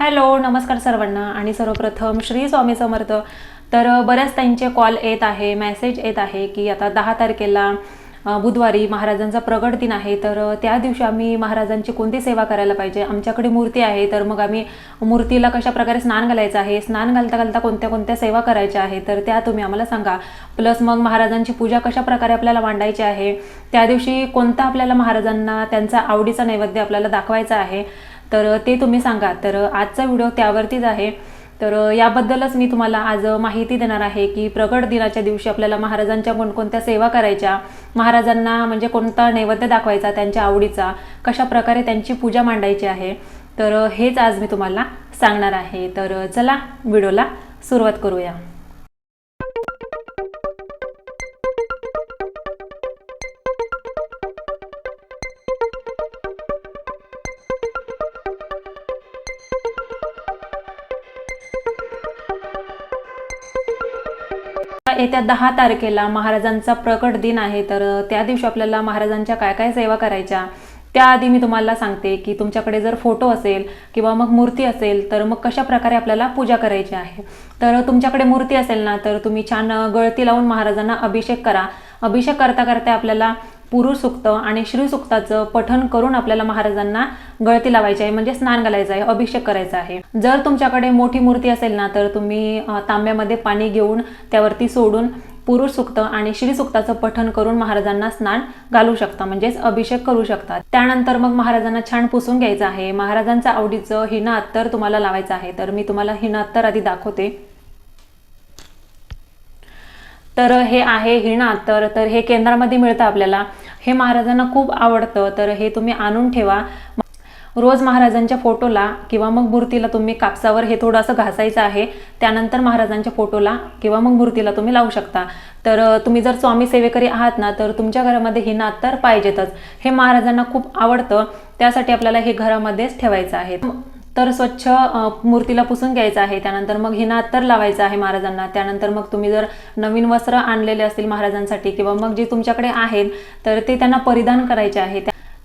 Hello नमस्कार सर्वांना आणि सर्वप्रथम श्री स्वामी समर्थ. तर बऱ्याच त्यांचे कॉल येत आहे मेसेज येत आहे की आता दहा तारखेला बुधवारी महाराजांचा प्रगट दिन आहे. तर त्या दिवशी आम्ही महाराजांची कोणती सेवा करायला पाहिजे? आमच्याकडे मूर्ती आहे तर मग आम्ही मूर्तीला कशा प्रकारे स्नान घालायचं आहे? स्नान घालता घालता कोणत्या कोणत्या सेवा करायच्या आहे तर त्या तुम्ही आम्हाला सांगा. प्लस मग महाराजांची पूजा कशा प्रकारे आपल्याला मांडायची आहे? त्या दिवशी कोणता आपल्याला महाराजांना त्यांचा आवडीचा नैवेद्य आपल्याला दाखवायचा आहे? तर ते तुम्ही सांगा. तर आजचा व्हिडिओ त्यावरतीच आहे. तर याबद्दलच मी तुम्हाला आज माहिती देणार आहे की प्रगट दिनाच्या दिवशी आपल्याला महाराजांच्या कोणकोणत्या सेवा करायच्या महाराजांना म्हणजे कोणता नैवेद्य दाखवायचा त्यांच्या आवडीचा कशा प्रकारे त्यांची पूजा मांडायची आहे. तर हेच आज मी तुम्हाला सांगणार आहे. तर चला व्हिडिओला सुरुवात करूया. येत्या दहा तारखेला महाराजांचा प्रकट दिन आहे तर त्या दिवशी आपल्याला महाराजांच्या काय काय सेवा करायच्या त्याआधी मी तुम्हाला सांगते की तुमच्याकडे जर फोटो असेल किंवा मग मूर्ती असेल तर मग कशा प्रकारे आपल्याला पूजा करायची आहे? तर तुमच्याकडे मूर्ती असेल ना तर तुम्ही छान गळती लावून महाराजांना अभिषेक करा. अभिषेक करता करता आपल्याला पुरुसुक्त आणि श्रीसुक्ताचं पठन पठण करून आपल्याला महाराजांना गळती लावायची आहे म्हणजे स्नान घालायचं आहे अभिषेक करायचा आहे. जर तुमच्याकडे मोठी मूर्ती असेल ना तर तुम्ही तांब्यामध्ये पाणी घेऊन त्यावरती सोडून पुरुष सुक्त आणि श्रीसुक्ताचं पठन पठण करून महाराजांना स्नान घालू शकता म्हणजेच अभिषेक करू शकता. त्यानंतर मग महाराजांना छान पुसून घ्यायचं आहे. महाराजांचं आवडीचं हिना अत्तर तुम्हाला लावायचं आहे. तर मी तुम्हाला हिना अत्तर आधी दाखवते. तर हे आहे हिणा तर तर हे केंद्रामध्ये मिळतं आपल्याला. हे महाराजांना खूप आवडतं. तर हे तुम्ही आणून ठेवा. रोज महाराजांच्या फोटोला किंवा मग मूर्तीला तुम्ही कापसावर हे थोडंसं घासायचं आहे. त्यानंतर महाराजांच्या फोटोला किंवा मग मूर्तीला तुम्ही लावू शकता. तर तुम्ही जर स्वामी सेवेकरी आहात ना तर तुमच्या घरामध्ये ही नात तर पाहिजेतच. हे महाराजांना खूप आवडतं. त्यासाठी आपल्याला हे घरामध्येच ठेवायचं आहे. तर स्वच्छ मूर्तीला पुसून घ्यायचं आहे. त्यानंतर मग हिना अत्तर लावायचं आहे महाराजांना. त्यानंतर मग तुम्ही जर नवीन वस्त्र आणलेले असतील महाराजांसाठी किंवा मग जे तुमच्याकडे आहेत तर ते त्यांना परिधान करायचे आहे.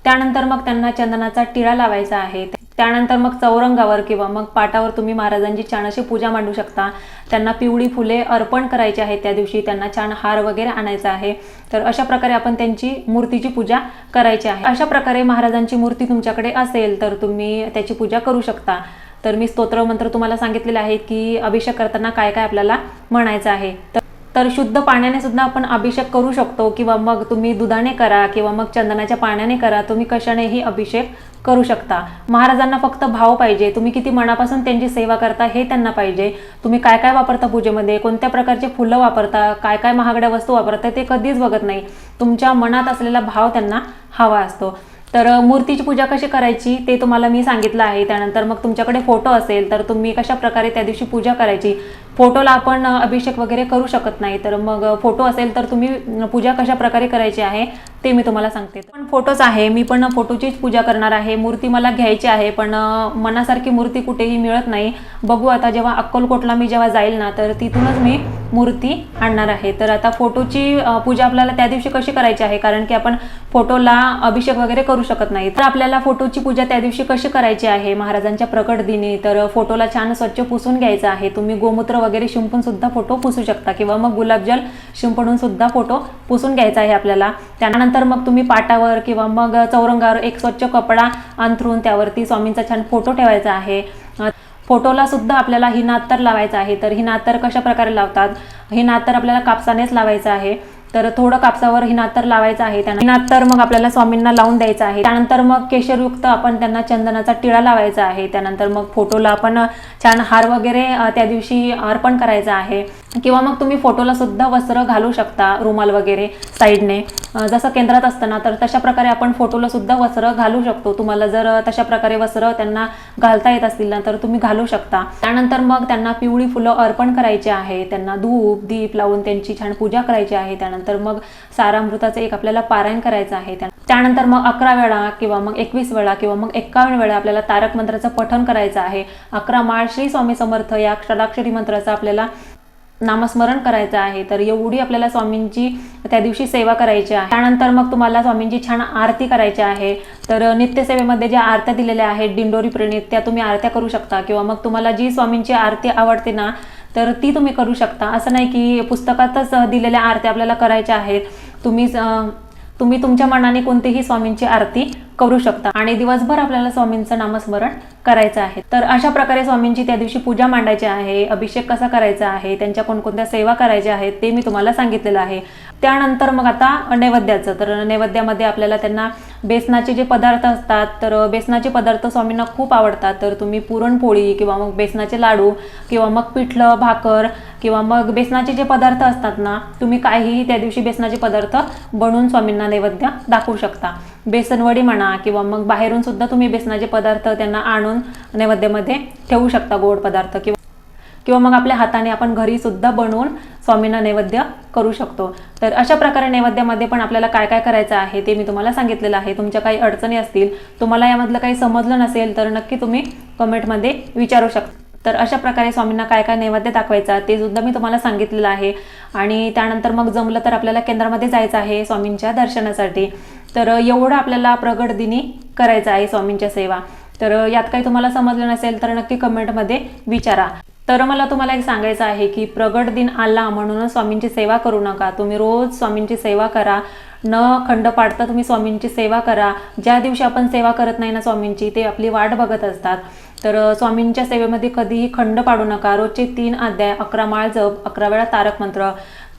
त्यानंतर मग त्यांना चंदनाचा टिळा लावायचा आहे. त्यानंतर मग चौरंगावर किंवा मग पाटावर तुम्ही महाराजांची छान अशी पूजा मांडू शकता. त्यांना पिवळी फुले अर्पण करायची आहे त्या दिवशी. त्यांना छान हार वगैरे आणायचा आहे. तर अशा प्रकारे आपण त्यांची मूर्तीची पूजा करायची आहे. अशा प्रकारे महाराजांची मूर्ती तुमच्याकडे असेल तर तुम्ही त्याची पूजा करू शकता. तर मी स्तोत्र मंत्र तुम्हाला सांगितलेले आहे की अभिषेक करताना काय काय आपल्याला म्हणायचं आहे. तर तर शुद्ध पाण्याने सुद्धा आपण अभिषेक करू शकतो किंवा मग तुम्ही दुधाने करा किंवा मग चंदनाच्या पाण्याने करा तुम्ही कशानेही अभिषेक करू शकता. महाराजांना फक्त भाव पाहिजे. तुम्ही किती मनापासून त्यांची सेवा करता हे त्यांना पाहिजे. तुम्ही काय काय वापरता पूजेमध्ये? कोणत्या प्रकारचे फुलं वापरता? काय काय महागड्या वस्तू वापरता? ते कधीच बघत नाही. तुमच्या मनात असलेला भाव त्यांना हवा असतो. तर मूर्तीची पूजा कशी करायची ते तुम्हाला मी सांगितलं आहे. त्यानंतर मग तुमच्याकडे फोटो असेल तर तुम्ही कशा प्रकारे त्या दिवशी पूजा करायची? फोटोला आपण अभिषेक वगैरे करू शकत नाही. तर मग फोटो असेल तर तुम्ही पूजा कशा प्रकारे करायची आहे ते मी तुम्हाला सांगते. पण फोटोच आहे. मी पण फोटोचीच पूजा करणार आहे. मूर्ती मला घ्यायची आहे पण मनासारखी मूर्ती कुठेही मिळत नाही. बघू आता जेव्हा अक्कलकोटला मी जेव्हा जाईल ना तर तिथूनच मी मूर्ती आणणार आहे. तर आता फोटोची पूजा आपल्याला त्या दिवशी कशी करायची आहे? कारण की आपण फोटोला अभिषेक वगैरे करू शकत नाही. तर आपल्याला फोटोची पूजा त्या दिवशी कशी करायची आहे? महाराजांच्या प्रकट दिनी तर फोटोला छान स्वच्छ पुसून घ्यायचं आहे. तुम्ही गोमूत्र वगैरे शिंपून सुद्धा फोटो पुसू शकता किंवा मग गुलाबजल शिंपडून सुद्धा फोटो पुसून घ्यायचा आहे आपल्याला. त्यानंतर मग तुम्ही पाटावर किंवा मग चौरंगावर एक स्वच्छ कपडा अंथरून त्यावरती स्वामींचा छान फोटो ठेवायचा आहे. फोटोला सुद्धा आपल्याला ही नात्तर लावायचं आहे. तर ही नात्तर कशा प्रकारे लावतात? ही नात्तर आपल्याला कापसानेच लावायचं आहे. तर थोडं कापसावर हिनात्तर लावायचं आहे. त्यांना हिनात्तर मग आपल्याला स्वामींना लावून द्यायचं आहे. त्यानंतर मग केशरयुक्त आपण त्यांना चंदनाचा टिळा लावायचा आहे. त्यानंतर मग फोटोला आपण छान हार वगैरे त्या दिवशी अर्पण करायचा आहे. किंवा मग तुम्ही फोटोला सुद्धा वस्त्र घालू शकता रुमाल वगैरे साईडने. जसं केंद्रात असतं ना तर तशा प्रकारे आपण फोटोला सुद्धा वस्त्र घालू शकतो. तुम्हाला जर तशा प्रकारे वस्त्र त्यांना घालता येत असतील ना तर तुम्ही घालू शकता. त्यानंतर मग त्यांना पिवळी फुलं अर्पण करायची आहे. त्यांना धूप दीप लावून त्यांची छान पूजा करायची आहे. त्यानंतर मग सारामृताचं एक आपल्याला पारायण करायचं आहे. त्यानंतर मग अकरा वेळा किंवा मग एकवीस वेळा किंवा मग एक्कावन्न वेळा आपल्याला तारक मंत्राचं पठण करायचं आहे. अकरा माळ श्री स्वामी समर्थ या षडाक्षरी मंत्राचा आपल्याला नामस्मरण करायचं आहे तर एवढी आपल्याला स्वामींची त्या दिवशी सेवा करायची आहे. त्यानंतर मग तुम्हाला स्वामींची छान आरती करायची आहे. तर नित्यसेवेमध्ये ज्या आरत्या दिलेल्या आहेत दिंडोरी प्रणित त्या तुम्ही आरत्या करू शकता. किंवा मग तुम्हाला जी स्वामींची आरती आवडते ना तर ती तुम्ही करू शकता. असं नाही की पुस्तकातच दिलेल्या आरत्या आपल्याला करायच्या आहेत. तुम्ही तुम्ही तुमच्या मनाने कोणतीही स्वामींची आरती करू शकता. आणि दिवसभर आपल्याला स्वामींचं नामस्मरण करायचं आहे. तर अशा प्रकारे स्वामींची त्या दिवशी पूजा मांडायची आहे अभिषेक कसा करायचा आहे त्यांच्या कोणकोणत्या सेवा करायच्या आहेत ते मी तुम्हाला सांगितलेलं आहे. त्यानंतर मग आता नैवेद्याचं. तर नैवेद्यामध्ये आपल्याला त्यांना बेसनाचे जे पदार्थ असतात तर बेसनाचे पदार्थ स्वामींना खूप आवडतात. तर तुम्ही पुरणपोळी किंवा मग बेसनाचे लाडू किंवा मग पिठलं भाकर किंवा मग बेसनाचे जे पदार्थ असतात ना तुम्ही काहीही त्या दिवशी बेसनाचे पदार्थ बनवून स्वामींना नैवेद्य दाखवू शकता. बेसनवडी म्हणा किंवा मग बाहेरून सुद्धा तुम्ही बेसनाचे पदार्थ त्यांना आणून नैवेद्यामध्ये ठेवू शकता गोड पदार्थ किंवा किंवा मग आपल्या हाताने आपण घरी सुद्धा बनवून स्वामींना नैवेद्य करू शकतो. तर अशा प्रकारे नैवेद्यामध्ये पण आपल्याला काय काय करायचं आहे ते मी तुम्हाला सांगितलेलं आहे. तुमच्या काही अडचणी असतील तुम्हाला यामधलं काही समजलं नसेल तर नक्की तुम्ही कमेंटमध्ये विचारू शकता. तर अशा प्रकारे स्वामींना काय काय नैवेद्य दाखवायचा ते सुद्धा मी तुम्हाला सांगितलेलं आहे. आणि त्यानंतर मग जमलं तर आपल्याला केंद्रामध्ये जायचं आहे स्वामींच्या दर्शनासाठी. तर एवढं आपल्याला प्रगट दिनी करायचं आहे स्वामींच्या सेवा. तर यात काही तुम्हाला समजलं नसेल तर नक्की कमेंटमध्ये विचारा. तर मला तुम्हाला एक सांगायचं आहे की प्रगट दिन आला म्हणून स्वामींची सेवा करू नका. तुम्ही रोज स्वामींची सेवा करा. न खंड पाडता तुम्ही स्वामींची सेवा करा. ज्या दिवशी आपण सेवा करत नाही ना स्वामींची ते आपली वाट बघत असतात. तर स्वामींच्या सेवेमध्ये कधीही खंड पाडू नका. रोजचे तीन अध्याय अकरा माळ जप अकरा वेळा तारक मंत्र.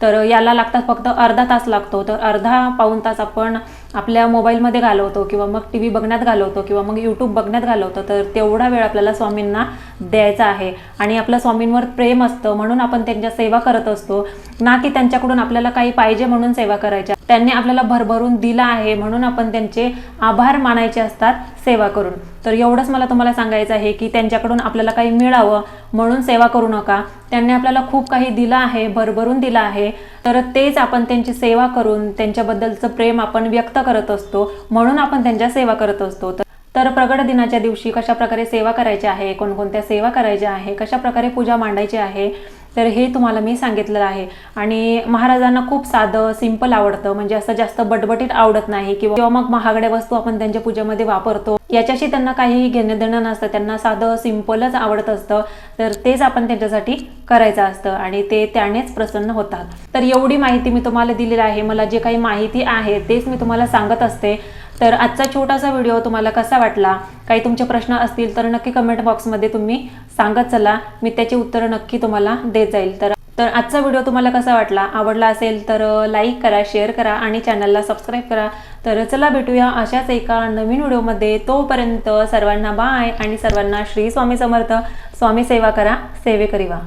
तर याला लागतात फक्त अर्धा तास लागतो. तर अर्धा पाऊण तास आपण आपल्या मोबाईलमध्ये घालवतो किंवा मग टी व्ही बघण्यात घालवतो किंवा मग यूट्यूब बघण्यात घालवतो. तर तेवढा वेळ आपल्याला स्वामींना द्यायचा आहे. आणि आपलं स्वामींवर प्रेम असतं म्हणून आपण त्यांच्या सेवा करत असतो. ना की त्यांच्याकडून आपल्याला काही पाहिजे म्हणून सेवा करायच्या त्यांनी आपल्याला भरभरून दिला आहे म्हणून आपण त्यांचे आभार मानायचे असतात सेवा करून. तर एवढंच मला तुम्हाला सांगायचं आहे की त्यांच्याकडून आपल्याला काही मिळावं म्हणून सेवा करू नका. त्यांनी आपल्याला खूप काही दिलं आहे भरभरून दिलं आहे. तर तेच आपण त्यांची सेवा करून त्यांच्याबद्दलचं प्रेम आपण व्यक्त करत असतो म्हणून आपण त्यांच्या सेवा करत असतो. तर तर प्रगट दिनाच्या दिवशी कशा प्रकारे सेवा करायची आहे कोणकोणत्या सेवा करायच्या आहे कशा प्रकारे पूजा मांडायची आहे तर हे तुम्हाला मी सांगितलेलं आहे. आणि महाराजांना खूप साधं सिंपल आवडतं. म्हणजे असं जास्त बटबटीत आवडत नाही किंवा मग महागड्या वस्तू आपण त्यांच्या पूजेमध्ये वापरतो. याच्याशी त्यांना काही घेणं देणं नसतं. त्यांना साधं सिंपलच आवडत असतं. तर तेच आपण त्यांच्यासाठी करायचं असतं आणि ते त्यानेच प्रसन्न होतात. तर एवढी माहिती मी तुम्हाला दिलेली आहे. मला जे काही माहिती आहे तेच मी तुम्हाला सांगत असते. तर आजचा छोटासा व्हिडिओ तुम्हाला कसा वाटला? काही तुमचे प्रश्न असतील तर नक्की कमेंट बॉक्समध्ये तुम्ही सांगत चला. मी त्याची उत्तरं नक्की तुम्हाला देत जाईल. तर तर आजचा व्हिडिओ तुम्हाला कसा वाटला? आवडला असेल तर लाईक करा शेअर करा आणि चॅनलला सबस्क्राईब करा. तर चला भेटूया अशाच एका नवीन व्हिडिओमध्ये तोपर्यंत सर्वांना बाय आणि सर्वांना श्री स्वामी समर्थ. स्वामी सेवा करा सेवे करीवा